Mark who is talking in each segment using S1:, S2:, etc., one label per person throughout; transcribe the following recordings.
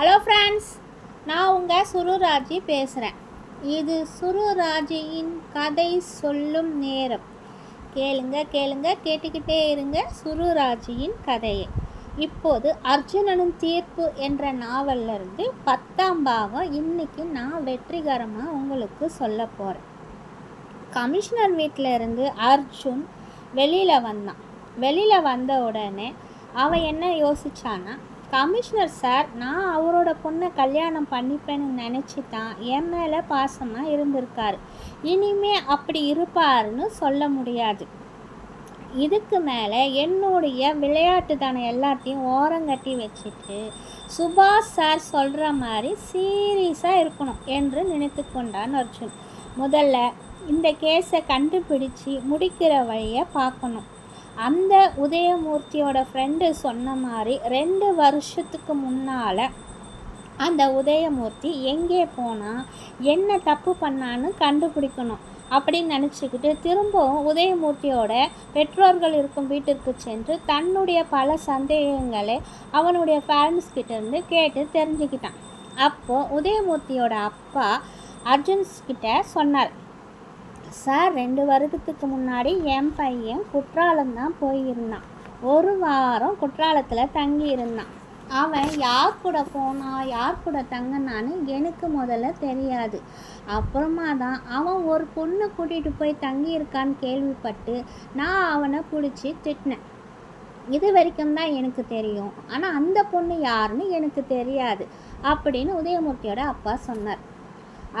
S1: Hello friends நான் உங்கள் சுருராஜி பேசுகிறேன் இது சுருராஜியின் கதை சொல்லும் நேரம். கேளுங்க கேளுங்க கேட்டுக்கிட்டே இருங்க சுருராஜியின் கதையை. இப்போது அர்ஜுனனும் தீர்ப்பு என்ற நாவலிருந்து பத்தாம் பாகம் இன்னைக்கு நான் வெற்றிகரமாக உங்களுக்கு சொல்ல போகிறேன் கமிஷனர் வீட்டில் இருந்து அர்ஜுன் வெளியில் வந்தான். வெளியில் வந்த உடனே அவன் என்ன யோசிச்சான்னா கமிஷனர் சார் நான் அவரோட பொண்ணை கல்யாணம் பண்ணிப்பேன்னு நினச்சி தான் என் மேலே பாசமாக இருந்திருக்காரு. இனிமே அப்படி இருப்பாருன்னு சொல்ல முடியாது. இதுக்கு மேலே என்னுடைய விளையாட்டுதான எல்லாத்தையும் ஓரங்கட்டி வச்சுட்டு சுபாஷ் சார் சொல்கிற மாதிரி சீரியஸாக இருக்கணும் என்று நினைத்து கொண்டான் அர்ஜுன். முதல்ல இந்த கேஸை கண்டுபிடிச்சு முடிக்கிற வழியை பார்க்கணும். அந்த உதயமூர்த்தியோட ஃப்ரெண்டு சொன்ன மாதிரி ரெண்டு வருஷத்துக்கு முன்னால் அந்த உதயமூர்த்தி எங்கே போனால் என்ன தப்பு பண்ணான்னு கண்டுபிடிக்கணும் அப்படின்னு நினச்சிக்கிட்டு திரும்பவும் உதயமூர்த்தியோட பெற்றோர்கள் இருக்கும் வீட்டிற்கு சென்று தன்னுடைய பல சந்தேகங்களை அவனுடைய பேரண்ட்ஸ் கிட்டேருந்து கேட்டு தெரிஞ்சுக்கிட்டான். அப்போது உதயமூர்த்தியோட அப்பா அர்ஜுன்ஸ் கிட்ட சொன்னார் சார் ரெண்டு வருடத்துக்கு முன்னாடி என் பையன் குற்றாலம் தான் போயிருந்தான். ஒரு வாரம் குற்றாலத்தில் தங்கி இருந்தான் அவன் யார் கூட போனான் யார் கூட தங்கினான்னு எனக்கு முதல்ல தெரியாது. அப்புறமா தான் அவன் ஒரு பொண்ணை கூட்டிகிட்டு போய் தங்கியிருக்கான்னு கேள்விப்பட்டு நான் அவனை பிடிச்சி திட்டினேன். இது வரைக்கும் தான் எனக்கு தெரியும். ஆனால் அந்த பொண்ணு யாருன்னு எனக்கு தெரியாது அப்படின்னு உதயமூர்த்தியோட அப்பா சொன்னார்.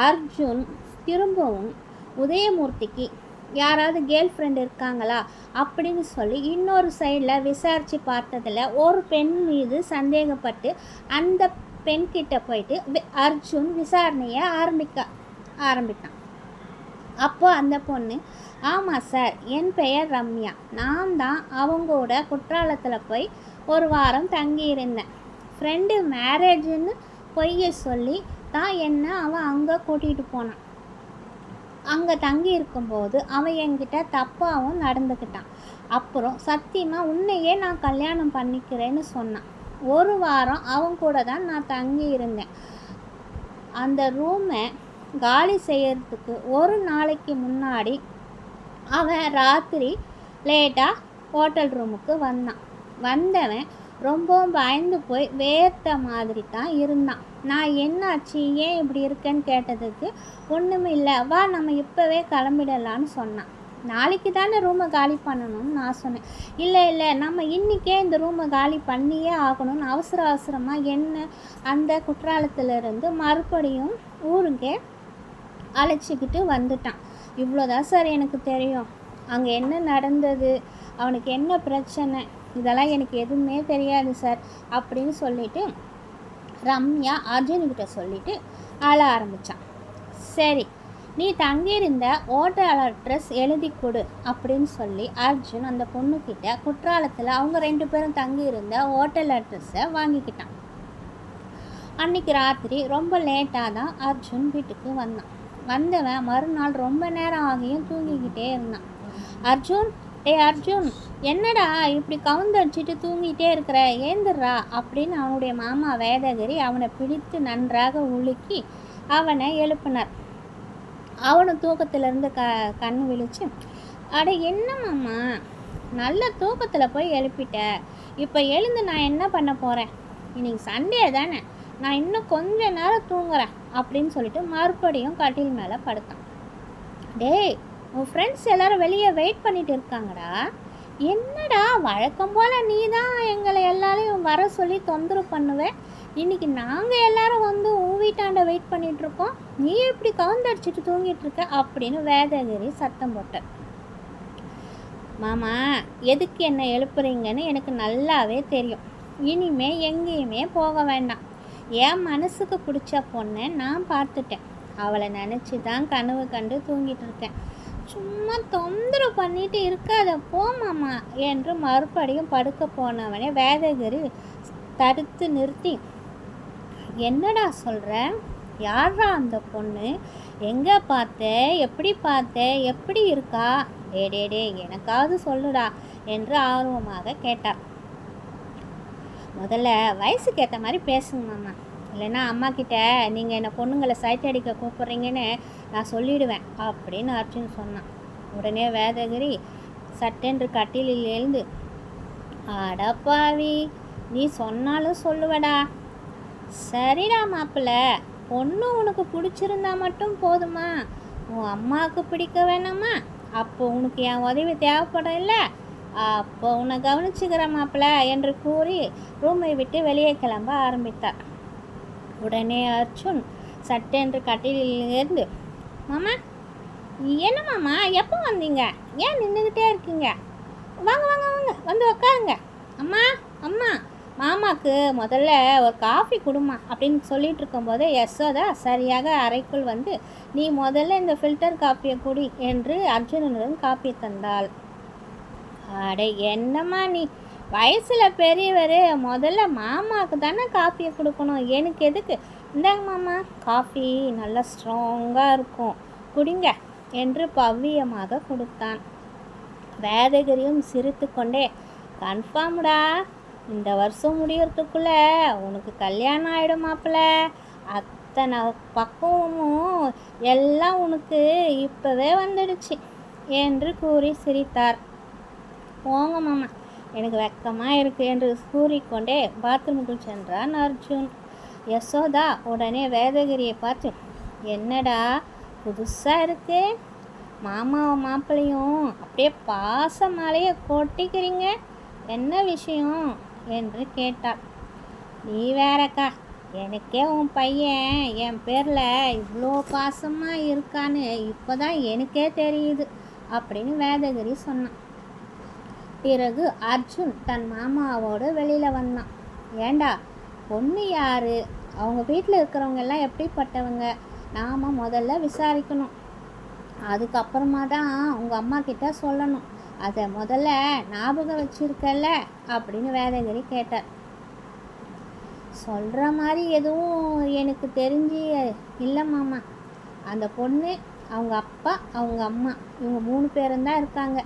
S1: அர்ஜுன் திரும்பவும் உதயமூர்த்திக்கு யாராவது கேர்ள் ஃப்ரெண்ட் இருக்காங்களா? அப்படின்னு சொல்லி இன்னொரு சைடில் விசாரித்து பார்த்ததில் ஒரு பெண் மீது சந்தேகப்பட்டு அந்த பெண்கிட்ட போயிட்டு அர்ஜுன் விசாரணையை ஆரம்பிக்க ஆரம்பித்தான் அப்போ அந்த பொண்ணு ஆமாம் சார் என் பெயர் ரம்யா. நான் தான் அவங்களோட குற்றாலத்தில் போய் ஒரு வாரம் தங்கியிருந்தேன். ஃப்ரெண்டு மேரேஜுன்னு பொய்யை சொல்லி தான் என்ன அவன் அங்கே கூட்டிகிட்டு போனான். அங்கே தங்கி இருக்கும்போது அவன் என்கிட்ட தப்பாகவும் நடந்துக்கிட்டான். அப்புறம் சத்தியமாக உன்னையே நான் கல்யாணம் பண்ணிக்கிறேன்னு சொன்னான். ஒரு வாரம் அவன் கூட தான் நான் தங்கி இருந்தேன். அந்த ரூமை காலி செய்யறதுக்கு ஒரு நாளைக்கு முன்னாடி அவன் ராத்திரி லேட்டாக ஹோட்டல் ரூமுக்கு வந்தான். வந்தவன் ரொம்பவும் பயந்து போய் வேர்த்த மாதிரி தான் இருந்தான். நான் என்னாச்சு? ஏன் இப்படி இருக்கேன்னு கேட்டதுக்கு ஒன்றுமே இல்லை. வா நம்ம இப்போவே கிளம்பிடலான்னு சொன்னான். நாளைக்கு தானே ரூமை காலி பண்ணணும்னு நான் சொன்னேன். இல்லை இல்லை நம்ம இன்றைக்கே இந்த ரூமை காலி பண்ணியே ஆகணும்னு அவசர அவசரமாக என்ன அந்த குற்றாலத்திலிருந்து மறுபடியும் ஊருக்கே அழைச்சிக்கிட்டு வந்துட்டான். இவ்வளோதான் சார் எனக்கு தெரியும். அங்கே என்ன நடந்தது? அவனுக்கு என்ன பிரச்சனை? இதெல்லாம் எனக்கு எதுவுமே தெரியாது சார் அப்படின்னு சொல்லிட்டு ரம்யா அர்ஜுன்கிட்ட சொல்லிட்டு அழ ஆரம்பித்தான் சரி நீ தங்கியிருந்த ஓட்டல் அட்ரஸ் எழுதி கொடு அப்படின்னு சொல்லி அர்ஜுன் அந்த பொண்ணுக்கிட்ட குற்றாலத்தில் அவங்க ரெண்டு பேரும் தங்கியிருந்த ஓட்டல் அட்ரஸை வாங்கிக்கிட்டான். அன்னைக்கு ராத்திரி ரொம்ப லேட்டாக தான் அர்ஜுன் வீட்டுக்கு வந்தான். வந்தவன் மறுநாள் ரொம்ப நேரம் ஆகியும் தூங்கிக்கிட்டே இருந்தான். அர்ஜுன் டேய் அர்ஜுன் என்னடா இப்படி கவுந்தடிச்சிட்டு தூங்கிட்டே இருக்கிற? ஏந்திரா அப்படின்னு அவனுடைய மாமா வேதகிரி அவனை பிடித்து நன்றாக உலுக்கி அவனை எழுப்பினார். அவனும் தூக்கத்திலிருந்து க கண் விழிச்சு அட என்ன மாமா? நல்ல தூக்கத்தில் போய் எழுப்பிட்ட. இப்போ எழுந்து நான் என்ன பண்ண போகிறேன் இன்னைக்கு சண்டே தானே. நான் இன்னும் கொஞ்ச நேரம் தூங்குறேன் அப்படின்னு சொல்லிட்டு மறுபடியும் கட்டில் மேலே படுத்தான். டேய் உன் ஃப்ரெண்ட்ஸ் எல்லாரும் வெளியே வெயிட் பண்ணிட்டு இருக்காங்கடா. என்னடா வழக்கம் போல் நீ தான் எங்களை எல்லாரையும் வர சொல்லி தொந்தரவு பண்ணுவேன் இன்னைக்கு நாங்கள் எல்லாரும் வந்து உன் வீட்டாண்ட வெயிட் பண்ணிட்டு இருக்கோம். நீ எப்படி கவுந்தடிச்சிட்டு தூங்கிட்டு இருக்க? அப்படின்னு வேதகிரி சத்தம் போட்டார் மாமா எதுக்கு என்ன எழுப்புறீங்கன்னு எனக்கு நல்லாவே தெரியும். இனிமே எங்கேயுமே போக வேண்டாம். என் மனசுக்கு பிடிச்ச பொண்ணை நான் பார்த்துட்டேன். அவளை நினச்சி தான் கனவு கண்டு தூங்கிட்டு இருக்கேன். சும்மா தொந்தரவு பண்ணிட்டு இருக்காத போமாமா என்று மறுபடியும் படுக்க போனவனே வேதகிரி தடுத்து நிறுத்தி. என்னடா சொல்கிற யாரா அந்த பொண்ணு? எங்கே பார்த்த? எப்படி பார்த்த? எப்படி இருக்கா? டே டே டே எனக்காவது சொல்லுடா என்று ஆர்வமாக கேட்டார் முதல்ல வயசுக்கு ஏற்ற மாதிரி பேசுங்க மாமா. இல்லைன்னா அம்மா கிட்ட நீங்கள் என்னை பொண்ணுங்களை சைட் அடிக்க கூப்பிட்றீங்கன்னு நான் சொல்லிடுவேன் அப்படின்னு அர்ஜுன் சொன்னான். உடனே வேதகிரி சட்டென்று கட்டிலில் எழுந்து அடப்பாவி நீ சொன்னாலும் சொல்லுவடா. சரிடா மாப்பிள்ள பொண்ணு உனக்கு பிடிச்சிருந்தா மட்டும் போதுமா? உன் அம்மாவுக்கு பிடிக்க வேணாமா? அப்போ உனக்கு என் உதவி தேவைப்படும் இல்லை அப்போ உன்னை கவனிச்சுக்கிற மாப்பிள்ள என்று கூறி ரூமை விட்டு வெளியே கிளம்ப ஆரம்பித்தார். உடனே அர்ஜுன் சட்டென்று கட்டிலிருந்து மாமா என்ன மாமா எப்போ வந்தீங்க? ஏன் நின்றுக்கிட்டே இருக்கீங்க? வாங்க வாங்க வாங்க வந்து உட்காருங்க அம்மா அம்மா மாமாக்கு முதல்ல ஒரு காஃபி கொடுமா அப்படின்னு சொல்லிட்டு இருக்கும்போது யசோதா சரியாக அறைக்குள் வந்து நீ முதல்ல இந்த ஃபில்டர் காப்பியை குடி என்று அர்ஜுனனுடன் காப்பி தந்தாள். அடே என்னம்மா நீ? வயசில் பெரியவர் முதல்ல மாமாவுக்கு தானே காஃபியை கொடுக்கணும். எனக்கு எதுக்கு? இந்தாங்க மாமா காஃபி நல்லா ஸ்ட்ராங்காக இருக்கும். குடிங்க என்று பவ்யமாக கொடுத்தான். வேதகிரியும் சிரித்து கொண்டே கன்ஃபார்ம்டா இந்த வருஷம் முடியறதுக்குள்ளே உனக்கு கல்யாணம் ஆகிடும் மாப்பிள்ள அத்தனை பக்குவமும் எல்லாம் உனக்கு இப்போவே வந்துடுச்சு என்று கூறி சிரித்தார். போங்க மாமா எனக்கு வெக்கமாக இருக்கு என்று கூறிக்கொண்டே பாத்ரூமுக்குள் சென்றான் அர்ஜுன். யசோதா உடனே வேதகிரியை பார்த்து என்னடா புதுசாக இருக்கு? மாமாவும் மாப்பிள்ளையும் அப்படியே பாச மலையை கொட்டிக்கிறீங்க. என்ன விஷயம்? என்று கேட்டாள் நீ வேறக்கா எனக்கே உன் பையன் என் பேரில் இவ்வளோ பாசமாக இருக்கான்னு இப்போ தான் எனக்கே தெரியுது அப்படின்னு வேதகிரி சொன்னான். பிறகு அர்ஜுன் தன் மாமாவோடு வெளியில் வந்தான். ஏண்டா பொண்ணு யாரு? அவங்க வீட்டில் இருக்கிறவங்க எல்லாம் எப்படிப்பட்டவங்க? நாம் முதல்ல விசாரிக்கணும். அதுக்கப்புறமா தான் உங்கள் அம்மா கிட்ட சொல்லணும். அதை முதல்ல ஞாபகம் வச்சுருக்கல அப்படின்னு வேதகிரி கேட்டார். சொல்கிற மாதிரி எதுவும் எனக்கு தெரிஞ்சு இல்லை மாமா. அந்த பொண்ணு அவங்க அப்பா அவங்க அம்மா இவங்க மூணு பேரும் தான் இருக்காங்க.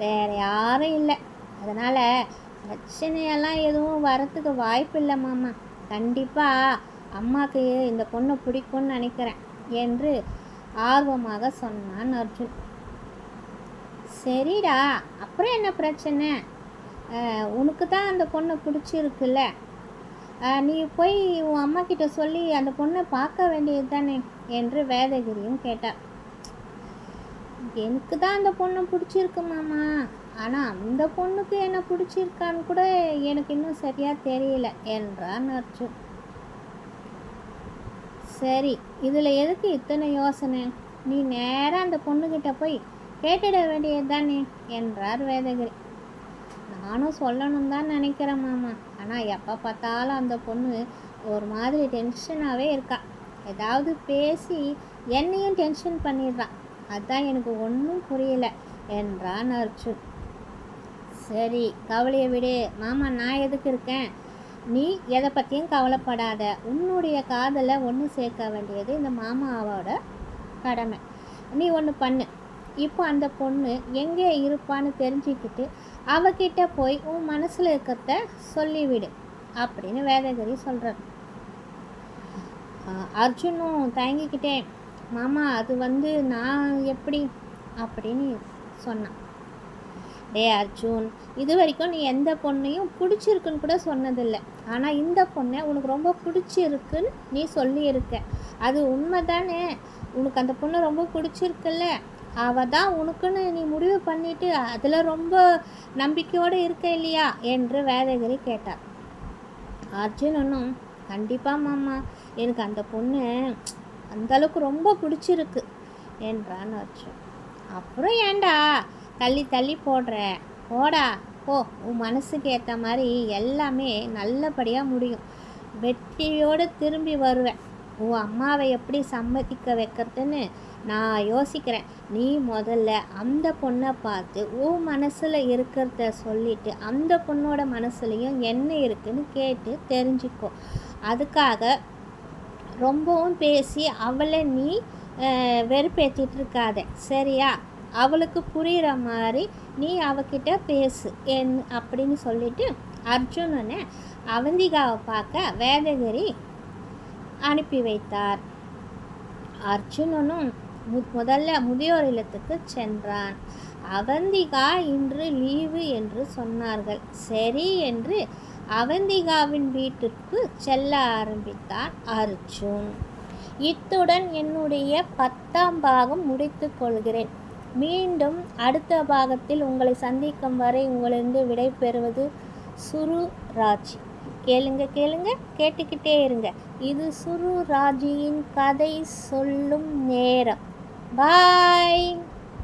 S1: வேறு யாரும் இல்லை. அதனால் பிரச்சனையெல்லாம் எதுவும் வரத்துக்கு வாய்ப்பு இல்லை மாமா. கண்டிப்பாக அம்மாவுக்கு இந்த பொண்ணை பிடிக்கும்னு நினைக்கிறேன் என்று ஆர்வமாக சொன்னான் அர்ஜுன். சரிடா அப்புறம் என்ன பிரச்சனை? உனக்கு தான் அந்த பொண்ணை பிடிச்சிருக்குல்ல. நீ போய் உன் அம்மா கிட்ட சொல்லி அந்த பொண்ணை பார்க்க வேண்டியது தானே என்று வேதகிரியும் கேட்டார். எனக்கு தான் அந்த பொண்ணை பிடிச்சிருக்கு மாமா. ஆனால் அந்த பொண்ணுக்கு என்னை பிடிச்சிருக்கான்னு கூட எனக்கு இன்னும் சரியாக தெரியல என்றான் அர்ஜுன். சரி இதில் எதுக்கு இத்தனை யோசனை? நீ நேராக அந்த பொண்ணுக்கிட்ட போய் கேட்டுட வேண்டியது தானே என்றார் வேதகிரி. நானும் சொல்லணும் தான் நினைக்கிறேன் மாமா. ஆனால் எப்போ பார்த்தாலும் அந்த பொண்ணு ஒரு மாதிரி டென்ஷனாகவே இருக்கா. ஏதாவது பேசி என்னையும் டென்ஷன் பண்ணிடுறான் அதான் எனக்கு ஒன்றும் புரியல என்றான் அர்ஜுன். சரி கவலையை விடு. மாமா நான் எதுக்கு இருக்கேன்? நீ எதை பற்றியும் கவலைப்படாத. உன்னுடைய காதலை ஒன்று சேர்க்க வேண்டியது இந்த மாமாவோட கடமை. நீ ஒன்று பண்ணு. இப்போ அந்த பொண்ணு எங்கே இருப்பான்னு தெரிஞ்சுக்கிட்டு அவகிட்ட போய் உன் மனசில் இருக்கிறத சொல்லிவிடு அப்படின்னு வேதகிரி சொல்கிறார் அர்ஜுனும் தயங்கிக்கிட்டேன். மாமா அது வந்து நான் எப்படி? அப்படின்னு சொன்னான். டே அர்ஜுன் இது வரைக்கும் நீ எந்த பொண்ணையும் பிடிச்சிருக்குன்னு கூட சொன்னதில்லை. ஆனால் இந்த பொண்ணை உனக்கு ரொம்ப பிடிச்சிருக்குன்னு நீ சொல்லியிருக்க. அது உண்மை தானே உனக்கு அந்த பொண்ணை ரொம்ப பிடிச்சிருக்குல்ல. அவள் தான் உனக்குன்னு நீ முடிவு பண்ணிட்டு அதில் ரொம்ப நம்பிக்கையோடு இருக்க இல்லையா? என்று வேதகிரி கேட்டார். அர்ஜுனனும் கண்டிப்பாக மாமா. எனக்கு அந்த பொண்ணு அந்தளவுக்கு ரொம்ப பிடிச்சிருக்கு. என்றான் அர்ஜுன். அப்புறம் ஏண்டா? தள்ளி தள்ளி போடுற. போடா. போ. உன் மனசுக்கு ஏற்ற மாதிரி எல்லாமே நல்லபடியாக முடியும். வெற்றியோடு திரும்பி வருவேன். உன் அம்மாவை எப்படி சம்மதிக்க வைக்கிறதுன்னு நான் யோசிக்கிறேன். நீ முதல்ல அந்த பொண்ணை பார்த்து உன் மனசில் இருக்கிறத சொல்லிட்டு அந்த பொண்ணோட மனசுலையும் என்ன இருக்குன்னு கேட்டு தெரிஞ்சுக்கோ. அதுக்காக ரொம்பவும் பேசி அவளை நீ வெறுப்பேற்றிட்டு இருக்காத சரியா? அவளுக்கு புரிகிற மாதிரி நீ அவகிட்ட பேசு. என் அப்படின்னு சொல்லிட்டு அர்ஜுனனை அவந்திகாவை பார்க்க வேதகிரி அனுப்பி வைத்தார். அர்ஜுனனும் மு முதல்ல முதியோர் இல்லத்துக்கு சென்றான். அவந்திகா இன்று லீவு என்று சொன்னார்கள். சரி என்று அவந்திகாவின் வீட்டிற்கு செல்ல ஆரம்பித்தான் அர்ஜுன். இத்துடன் என்னுடைய பத்தாம் பாகம் முடித்து கொள்கிறேன். மீண்டும் அடுத்த பாகத்தில் உங்களை சந்திக்கும் வரை உங்களிருந்து விடைபெறுவது சுரு ராஜி கேளுங்க கேளுங்க கேட்டுக்கிட்டே இருங்க. இது சுரு ராஜியின் கதை சொல்லும் நேரம். பாய்!